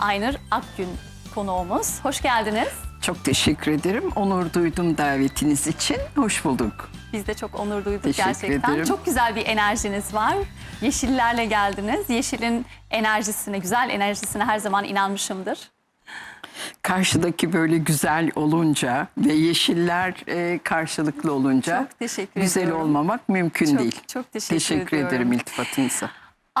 Aynur Akgün konuğumuz. Hoş geldiniz. Çok teşekkür ederim. Onur duydum davetiniz için. Hoş bulduk. Biz de çok onur duyduk Teşekkür gerçekten. ederim. Çok güzel bir enerjiniz var. Yeşillerle geldiniz. Yeşilin enerjisine, güzel enerjisine her zaman inanmışımdır. Karşıdaki böyle güzel olunca ve yeşiller e, karşılıklı olunca Çok teşekkür güzel ediyorum. olmamak mümkün Çok- değil. çok teşekkür Teşekkür ediyorum. ederim iltifatınıza.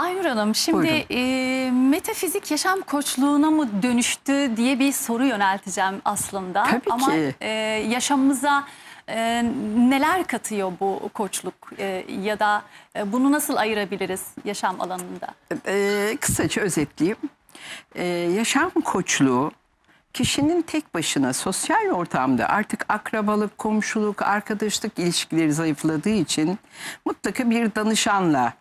Aynur Hanım şimdi e, metafizik yaşam koçluğuna mı dönüştü diye bir soru yönelteceğim aslında. Tabii Ama ki. e, yaşamımıza e, neler katıyor bu koçluk E, ya da e, bunu nasıl ayırabiliriz yaşam alanında? E, kısaca özetleyeyim. E, yaşam koçluğu kişinin tek başına sosyal ortamda artık akrabalık, komşuluk, arkadaşlık ilişkileri zayıfladığı için mutlaka bir danışanla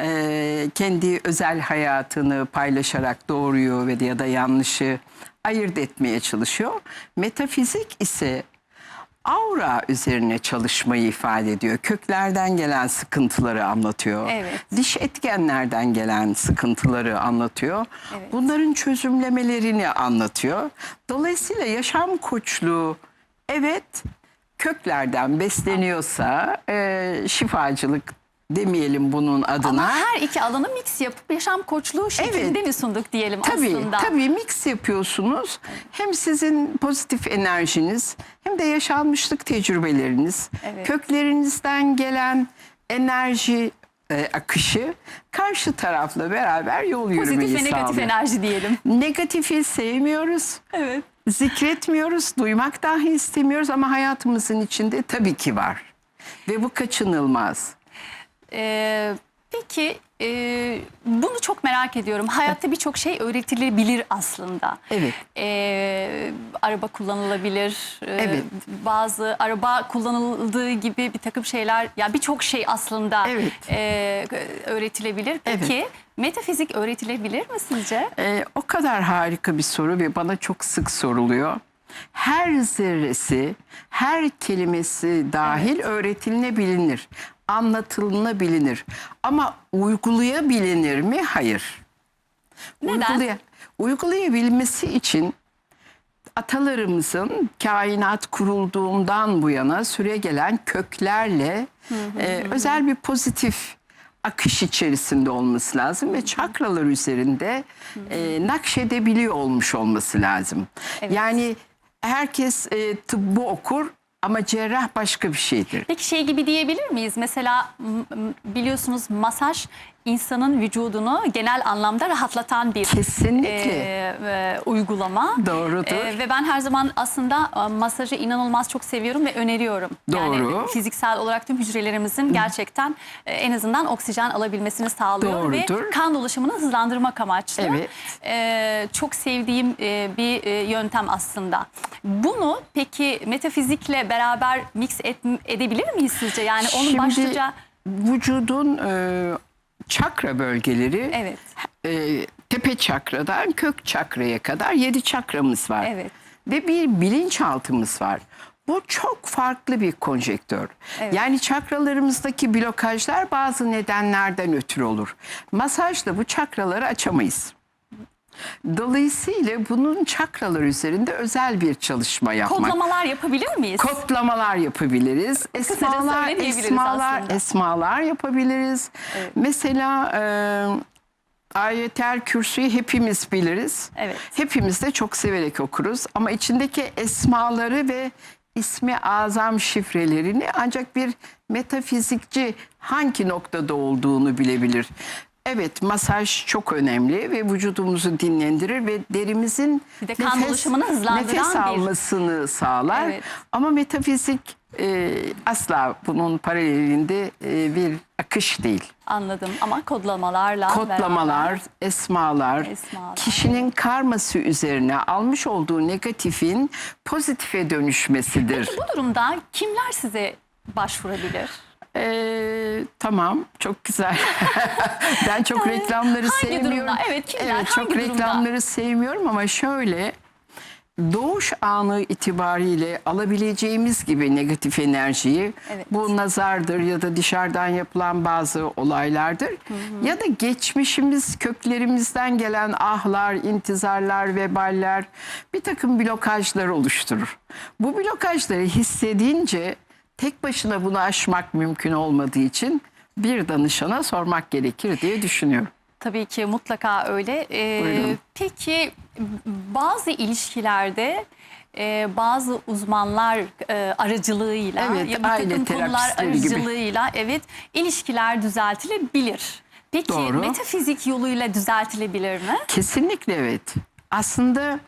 e, kendi özel hayatını paylaşarak doğruyu ve ya da yanlışı ayırt etmeye çalışıyor. Metafizik ise aura üzerine çalışmayı ifade ediyor. Köklerden gelen sıkıntıları anlatıyor. Evet. Dış etkenlerden gelen sıkıntıları anlatıyor. Evet. Bunların çözümlemelerini anlatıyor. Dolayısıyla yaşam koçluğu evet köklerden besleniyorsa e, şifacılık demeyelim bunun adına. Ama her iki alanı mix yapıp yaşam koçluğu şeklinde Evet. mi sunduk diyelim Tabii, aslında? tabii mix yapıyorsunuz. Hem sizin pozitif enerjiniz hem de yaşanmışlık tecrübeleriniz, Evet. köklerinizden gelen enerji e, akışı karşı tarafla beraber yol yürümeyi Pozitif ve negatif sağlıyor. enerji diyelim. Negatifi sevmiyoruz, Evet. zikretmiyoruz, duymak dahi istemiyoruz ama hayatımızın içinde tabii ki var. Ve bu kaçınılmaz. Ee, peki e, bunu çok merak ediyorum. Hayatta birçok şey öğretilebilir aslında. Evet. Ee, araba kullanılabilir. Ee, Evet. Bazı araba kullanıldığı gibi bir takım şeyler ya birçok şey aslında Evet. e, öğretilebilir. Peki metafizik öğretilebilir mi sizce? Ee, o kadar harika bir soru ve bana çok sık soruluyor. Her zerresi, her kelimesi dahil öğretilebilir, anlatılabilir. Ama uygulayabilir mi? Hayır. Neden? Uygulaya- uygulayabilmesi için atalarımızın kainat kurulduğundan bu yana süre gelen köklerle e, özel bir pozitif akış içerisinde olması lazım ve çakralar üzerinde e, nakşedebiliyor olmuş olması lazım. Evet. Yani herkes e, tıbbı okur ama cerrah başka bir şeydir. Peki şey gibi diyebilir miyiz? Mesela biliyorsunuz masaj insanın vücudunu genel anlamda rahatlatan bir Kesinlikle. e, e, uygulama. Doğrudur. E, ve ben her zaman aslında e, masajı inanılmaz çok seviyorum ve öneriyorum. Yani Doğru. fiziksel olarak tüm hücrelerimizin gerçekten e, en azından oksijen alabilmesini sağlıyor ve Doğrudur. kan dolaşımını hızlandırmak amaçlı. Evet. E, çok sevdiğim e, bir e, yöntem aslında. Bunu peki metafizikle beraber mix et- edebilir miyiz sizce? Yani onun Şimdi başlıca vücudun e, çakra bölgeleri Evet. e, tepe çakradan kök çakraya kadar yedi çakramız var. Evet. Ve bir bilinçaltımız var. Bu çok farklı bir konjektör. Evet. Yani çakralarımızdaki blokajlar bazı nedenlerden ötürü olur. Masajla bu çakraları açamayız. Dolayısıyla bunun çakralar üzerinde özel bir çalışma yapmak. kodlamalar yapabilir miyiz? Kodlamalar yapabiliriz. Esmalar, esmalar, aslında. esmalar yapabiliriz. Evet. Mesela e, ayetel kürsüyü hepimiz biliriz. Evet. Hepimiz de çok severek okuruz. Ama içindeki esmaları ve ismi azam şifrelerini ancak bir metafizikçi hangi noktada olduğunu bilebilir. Evet masaj çok önemli ve vücudumuzu dinlendirir ve derimizin Bir de kan dolaşımını hızlandıran nefes bir- almasını sağlar. Evet. Ama metafizik e, asla bunun paralelinde e, bir akış değil. Anladım ama kodlamalarla Kodlamalar, beraber- esmalar, Esmalar. kişinin karması üzerine almış olduğu negatifin pozitife dönüşmesidir. Bu durumda kimler size başvurabilir? Ee, tamam, çok güzel. ben çok reklamları hangi sevmiyorum. durumda? Evet, kimler, Evet, çok hangi durumda? reklamları sevmiyorum ama şöyle doğuş anı itibariyle alabileceğimiz gibi negatif enerjiyi Evet. bu nazardır ya da dışarıdan yapılan bazı olaylardır ya da geçmişimiz köklerimizden gelen ahlar, intizarlar, veballer bir takım blokajlar oluşturur. Bu blokajları hissedince tek başına bunu aşmak mümkün olmadığı için bir danışana sormak gerekir diye düşünüyorum. Tabii ki mutlaka öyle. Ee, Buyurun. peki bazı ilişkilerde e, bazı uzmanlar e, aracılığıyla Evet, ya bir takım konular terapistleri gibi. aracılığıyla evet ilişkiler düzeltilebilir. Peki Doğru. metafizik yoluyla düzeltilebilir mi? Kesinlikle evet. Aslında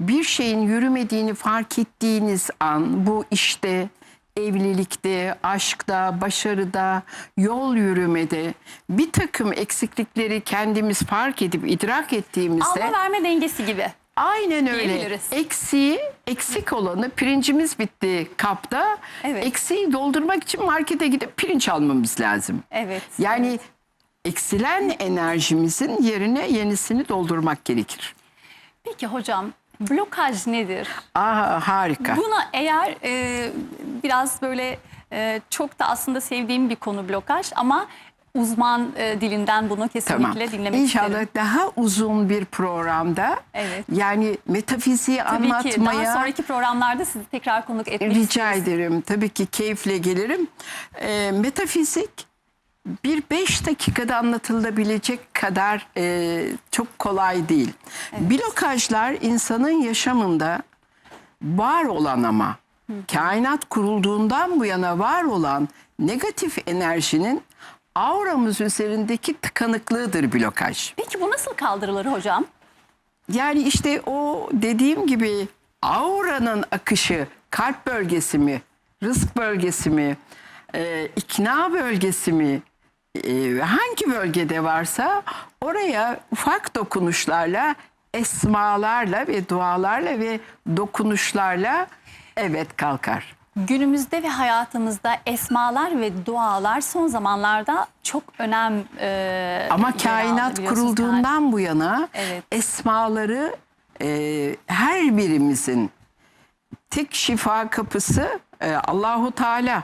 bir şeyin yürümediğini fark ettiğiniz an bu işte evlilikte, aşkta, başarıda, yol yürümede bir takım eksiklikleri kendimiz fark edip idrak ettiğimizde Alma verme dengesi gibi. aynen öyle. Eksiği, eksik olanı pirincimiz bitti kapta. Evet. Eksiği doldurmak için markete gidip pirinç almamız lazım. Evet. Yani eksilen enerjimizin yerine yenisini doldurmak gerekir. Peki hocam blokaj nedir? Aa harika. Buna eğer e, biraz böyle e, çok da aslında sevdiğim bir konu blokaj ama uzman e, dilinden bunu kesinlikle Tamam. dinlemek İnşallah isterim. daha uzun bir programda Evet. yani metafiziği Tabii ki daha anlatmaya sonraki programlarda sizi tekrar konuk etmek rica isteriz. ederim. Tabii ki keyifle gelirim. Ee, metafizik bir beş dakikada anlatılabilecek kadar e, çok kolay değil. Blokajlar insanın yaşamında var olan ama kainat kurulduğundan bu yana var olan negatif enerjinin auramız üzerindeki tıkanıklığıdır blokaj. Peki bu nasıl kaldırılır hocam? Yani işte o dediğim gibi auranın akışı kalp bölgesi mi, rızk bölgesi mi, e, ikna bölgesi mi, e, hangi bölgede varsa oraya ufak dokunuşlarla, esmalarla ve dualarla ve dokunuşlarla evet kalkar. Günümüzde ve hayatımızda esmalar ve dualar son zamanlarda çok önem e, Ama kainat kurulduğundan bu yana Evet. esmaları e, her birimizin tek şifa kapısı e, Allahu Teala.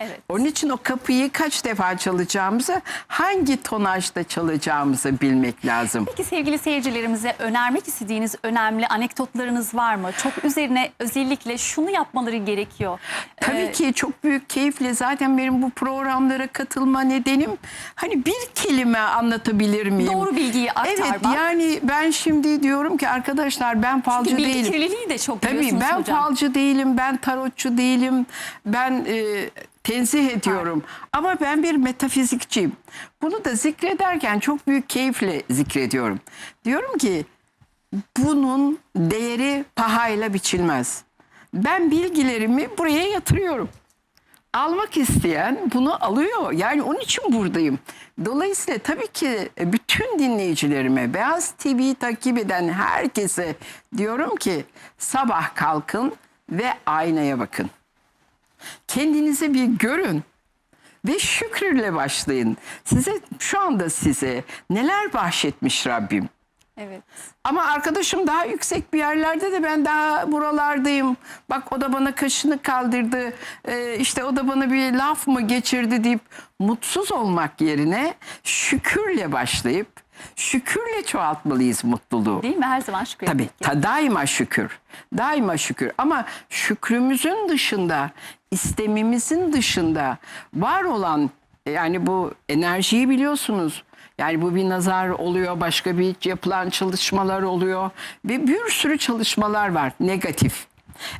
Evet. Onun için o kapıyı kaç defa çalacağımızı, hangi tonajda çalacağımızı bilmek lazım. Peki sevgili seyircilerimize önermek istediğiniz önemli anekdotlarınız var mı? Çok üzerine özellikle şunu yapmaları gerekiyor. Tabii Ee, ki çok büyük keyifle zaten benim bu programlara katılma nedenim hani bir kelime anlatabilir miyim? Doğru bilgiyi aktarmak. Evet yani ben şimdi diyorum ki arkadaşlar ben falcı Çünkü değilim. kirliliği de çok Tabii ben hocam. falcı değilim, ben tarotçu değilim, ben e, tenzih ediyorum. Ama ben bir metafizikçiyim. Bunu da zikrederken çok büyük keyifle zikrediyorum. Diyorum ki bunun değeri pahayla biçilmez. Ben bilgilerimi buraya yatırıyorum. Almak isteyen bunu alıyor. Yani onun için buradayım. Dolayısıyla tabii ki bütün dinleyicilerime, Beyaz TV'yi takip eden herkese diyorum ki sabah kalkın ve aynaya bakın. Kendinizi bir görün ve şükürle başlayın. Size şu anda size neler bahşetmiş Rabbim. Evet. Ama arkadaşım daha yüksek bir yerlerde de ben daha buralardayım. Bak o da bana kaşını kaldırdı. Ee, işte o da bana bir laf mı geçirdi deyip mutsuz olmak yerine şükürle başlayıp şükürle çoğaltmalıyız mutluluğu. Değil mi? Her zaman şükür Tabii ta, daima şükür. Daima şükür. Ama şükrümüzün dışında, istemimizin dışında var olan yani bu enerjiyi biliyorsunuz. Yani bu bir nazar oluyor, başka bir yapılan çalışmalar oluyor ve bir sürü çalışmalar var negatif.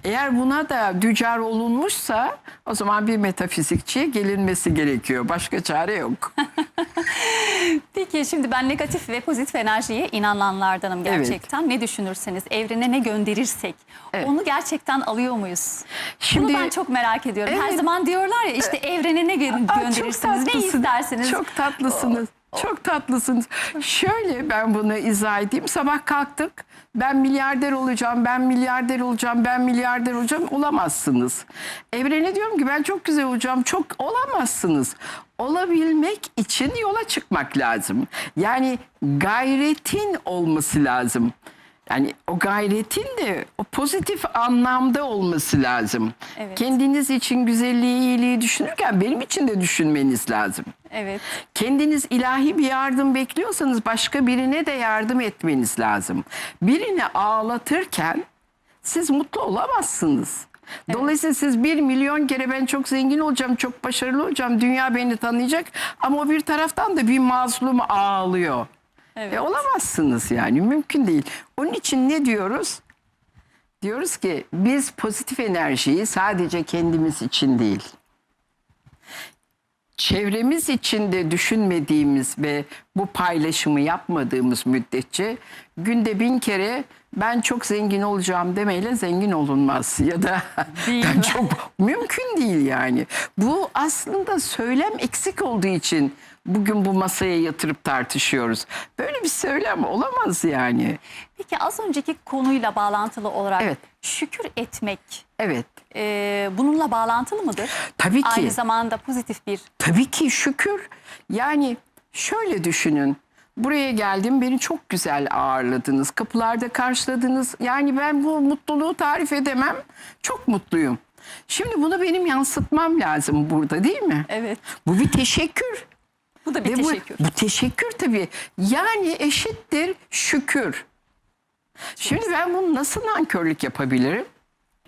Eğer buna da dücar olunmuşsa o zaman bir metafizikçiye gelinmesi gerekiyor. Başka çare yok. Peki şimdi ben negatif ve pozitif enerjiye inananlardanım Evet. gerçekten. Ne düşünürseniz, evrene ne gönderirsek Evet. onu gerçekten alıyor muyuz? Şimdi- Bunu ben çok merak ediyorum. Her Evet. zaman diyorlar ya işte evrene ne gö- Aa, gönderirsiniz, ne isterseniz. Çok tatlısınız. Çok tatlısınız. Şöyle ben bunu izah edeyim. Sabah kalktık. Ben milyarder olacağım, ben milyarder olacağım, ben milyarder olacağım. Olamazsınız. Evrene diyorum ki ben çok güzel olacağım. Çok olamazsınız. Olabilmek için yola çıkmak lazım. Yani gayretin olması lazım. Yani o gayretin de o pozitif anlamda olması lazım. Evet. Kendiniz için güzelliği, iyiliği düşünürken benim için de düşünmeniz lazım. Evet. Kendiniz ilahi bir yardım bekliyorsanız başka birine de yardım etmeniz lazım. Birini ağlatırken siz mutlu olamazsınız. Dolayısıyla siz bir milyon kere ben çok zengin olacağım, çok başarılı olacağım, dünya beni tanıyacak. Ama o bir taraftan da bir mazlum ağlıyor. Evet. E, olamazsınız yani mümkün değil. Onun için ne diyoruz? Diyoruz ki biz pozitif enerjiyi sadece kendimiz için değil, çevremiz için de düşünmediğimiz ve bu paylaşımı yapmadığımız müddetçe günde bin kere ben çok zengin olacağım demeyle zengin olunmaz ya da ben çok mümkün değil yani. Bu aslında söylem eksik olduğu için bugün bu masaya yatırıp tartışıyoruz. Böyle bir söylem olamaz yani. Peki az önceki konuyla bağlantılı olarak Evet. şükür etmek Evet. e, bununla bağlantılı mıdır? Tabii ki. Aynı zamanda pozitif bir Tabii ki şükür. Yani şöyle düşünün. Buraya geldim beni çok güzel ağırladınız. Kapılarda karşıladınız. Yani ben bu mutluluğu tarif edemem. Çok mutluyum. Şimdi bunu benim yansıtmam lazım burada değil mi? evet Bu bir teşekkür. Bu da bir Ve bu- teşekkür. Bu, teşekkür tabii. Yani eşittir şükür. Şimdi ben bunu nasıl nankörlük yapabilirim?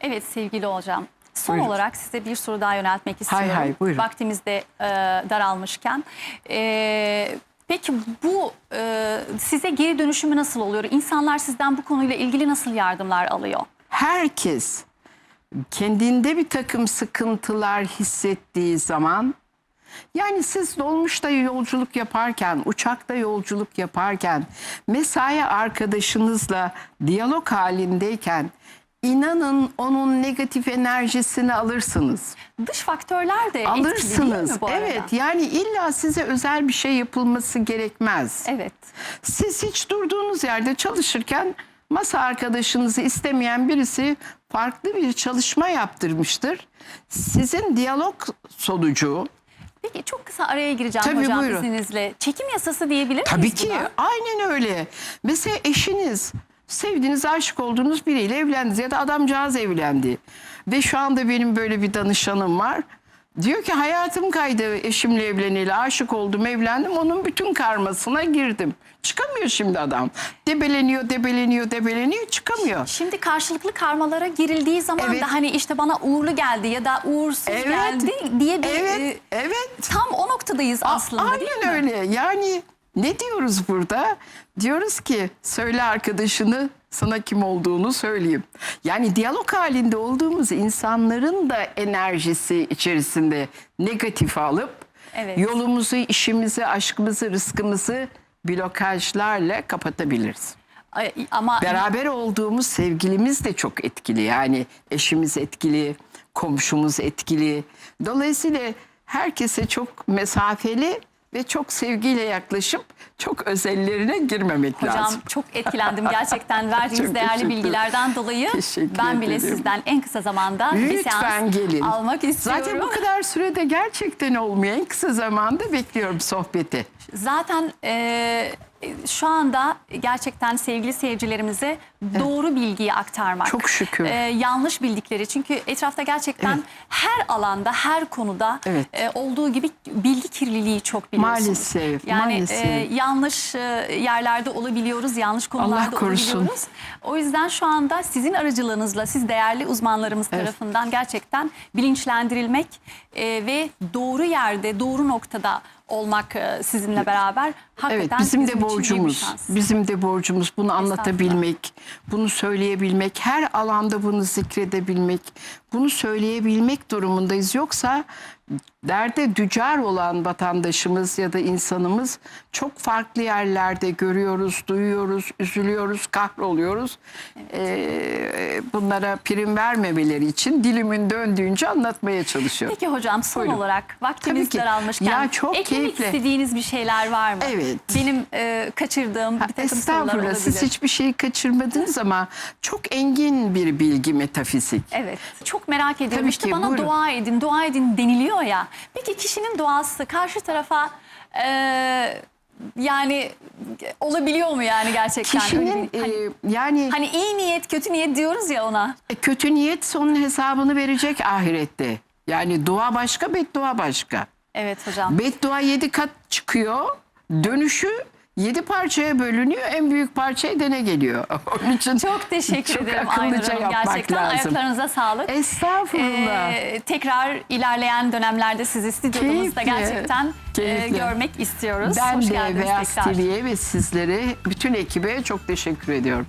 Evet sevgili hocam. Son Buyurun. olarak size bir soru daha yöneltmek istiyorum. hay, buyurun. Vaktimiz de e, daralmışken. E, peki bu e, size geri dönüşümü nasıl oluyor? İnsanlar sizden bu konuyla ilgili nasıl yardımlar alıyor? herkes kendinde bir takım sıkıntılar hissettiği zaman yani siz dolmuşta yolculuk yaparken, uçakta yolculuk yaparken, mesai arkadaşınızla diyalog halindeyken inanın onun negatif enerjisini alırsınız. Dış faktörler de etkili değil Alırsınız. mi bu arada? Evet yani illa size özel bir şey yapılması gerekmez. Evet. Siz hiç durduğunuz yerde çalışırken masa arkadaşınızı istemeyen birisi farklı bir çalışma yaptırmıştır. Sizin diyalog sonucu Peki çok kısa araya gireceğim Tabii, hocam buyurun. izninizle. Çekim yasası diyebilir tabii miyiz ki buna? aynen öyle. Mesela eşiniz sevdiğiniz aşık olduğunuz biriyle evlendiniz ya da adamcağız evlendi. Ve şu anda benim böyle bir danışanım var. Diyor ki hayatım kaydı eşimle evleneli aşık oldum evlendim onun bütün karmasına girdim. Çıkamıyor şimdi adam. Debeleniyor debeleniyor debeleniyor çıkamıyor. Şimdi karşılıklı karmalara girildiği zaman Evet. da hani işte bana uğurlu geldi ya da uğursuz Evet. geldi diye bir Evet e, evet. tam o noktadayız aslında Aynen değil mi? öyle. Yani ne diyoruz burada? Diyoruz ki söyle arkadaşını sana kim olduğunu söyleyeyim. Yani diyalog halinde olduğumuz insanların da enerjisi içerisinde negatif alıp Evet. yolumuzu, işimizi, aşkımızı, rızkımızı blokajlarla kapatabiliriz. Ay, Ama Beraber olduğumuz sevgilimiz de çok etkili. Yani eşimiz etkili, komşumuz etkili. Dolayısıyla herkese çok mesafeli ve çok sevgiyle yaklaşıp çok özellerine girmemek hocam lazım. çok etkilendim gerçekten verdiğiniz Çok değerli bilgilerden dolayı. Teşekkür ben bile ederim. sizden en kısa zamanda bir Lütfen seans gelin. almak istiyorum. Zaten bu kadar sürede gerçekten olmuyor. En kısa zamanda bekliyorum sohbeti. Zaten e, şu anda gerçekten sevgili seyircilerimize doğru bilgiyi aktarmak. Çok şükür. E, yanlış bildikleri çünkü etrafta gerçekten Evet. her alanda her konuda Evet. e, olduğu gibi bilgi kirliliği çok biliyorsunuz. Maalesef, Yani maalesef. e, yanlış e, yerlerde olabiliyoruz, yanlış konularda olabiliyoruz. O yüzden şu anda sizin aracılığınızla siz değerli uzmanlarımız Evet. tarafından gerçekten bilinçlendirilmek e, ve doğru yerde, doğru noktada olmak e, sizinle beraber hakikaten Evet bizim de borcumuz. Bizim de borcumuz bunu anlatabilmek, bunu söyleyebilmek, her alanda bunu zikredebilmek, bunu söyleyebilmek durumundayız. Yoksa derde dücar olan vatandaşımız ya da insanımız çok farklı yerlerde görüyoruz, duyuyoruz, üzülüyoruz, kahroluyoruz. Ee, bunlara prim vermemeleri için dilimin döndüğünce anlatmaya çalışıyorum. Peki hocam son Buyurun. olarak vaktimiz daralmışken Ya çok eklemek keyifli. istediğiniz bir şeyler var mı? Evet. Benim e, kaçırdığım bir takım sorular olabilir. siz hiçbir şeyi kaçırmadınız ama çok engin bir bilgi metafizik. Evet. Çok merak ediyorum. Tabii işte ki, bana buyurun. dua edin, dua edin deniliyor ya. Peki kişinin duası karşı tarafa e, yani olabiliyor mu yani gerçekten? öyle Kişinin bir- hani, e, yani hani iyi niyet kötü niyet diyoruz ya ona. E, kötü niyet onun hesabını verecek ahirette. Yani dua başka, beddua başka. Evet hocam. Beddua yedi kat çıkıyor. Dönüşü yedi parçaya bölünüyor. En büyük parça edene geliyor. Onun için Çok teşekkür çok ederim akıllıca Aynur Hanım. yapmak Gerçekten lazım. ayaklarınıza sağlık. Estağfurullah. Ee, tekrar ilerleyen dönemlerde sizi stüdyomuzda Keyifli, gerçekten e, keyifli. görmek istiyoruz. ben Hoş de tekrar. TV'ye ve sizlere, bütün ekibe çok teşekkür ediyorum.